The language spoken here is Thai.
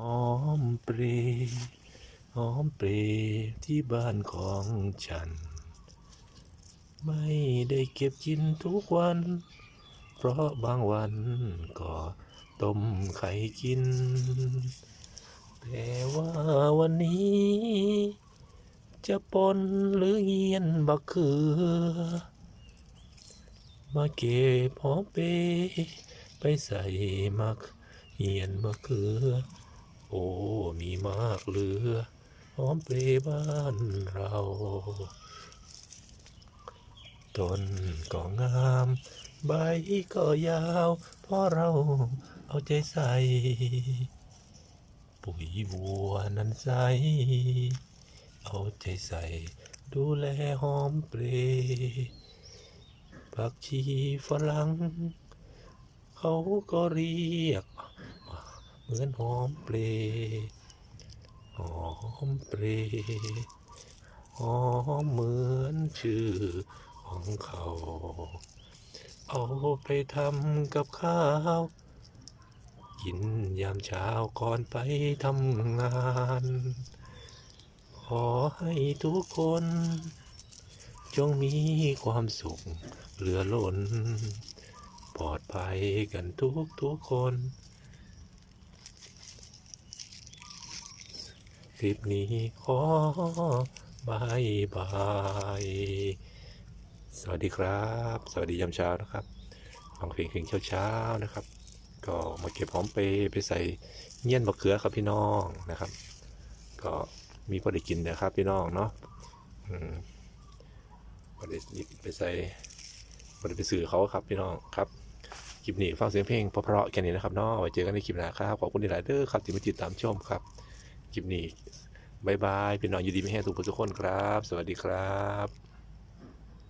หอมเปรย์หอมเปรย์ที่บ้านของฉัน ไม่ได้เก็บกินทุกวัน เพราะบางวันก็ต้มไข่กิน แต่ว่าวันนี้ จะปนหรือเงียนบักเขือ มาเก็บหอมเปรไปใส่มักเหียนมะเขือ อ้ มีมากเหลือหอมเปรย์บ้านเราต้นก็งาม ใบก็ยาวเพราะเราเอาใจใส่ ปุ๋ยวัวนั้นใส เอาใจใส่ ดูแลหอมเปรย์ผักชีฝรั่งเขาก็เรียก มือนหอมเปรย์หอมเปรย์หอมเหมือนชื่อของเขา เอาไปทำกับข้าว กินยามเช้าก่อนไปทำงาน ขอให้ทุกคน จงมีความสุขเหลือล้น ปลอดภัยกันทุกทุกคน ลิปนี้ขอบายบาย สวัสดีครับ สวัสดียามเช้านะครับฟังเพลงเพลงเช้าๆนะครับ ก็มาเก็บหอมเปไปใส่เงี้ยนมะเขือครับพี่น้องนะครับ ก็มีพอได้กินนะครับพี่น้องเนาะพอได้ไปใส่พอได้ไปสื่อเขาครับพี่น้องครับคลิปนี้ฟังเสียงเพลงเพราะๆแค่นี้นะครับเนาะไว้เจอกันในคลิปหน้าครับขอบคุณที่หลายเด้อครับที่มาติดตามชมครับ คลิปนี้บายบายเป็นนอนอยู่ดีไม่แห้งทุกคนทุกคนครับ สวัสดีครับ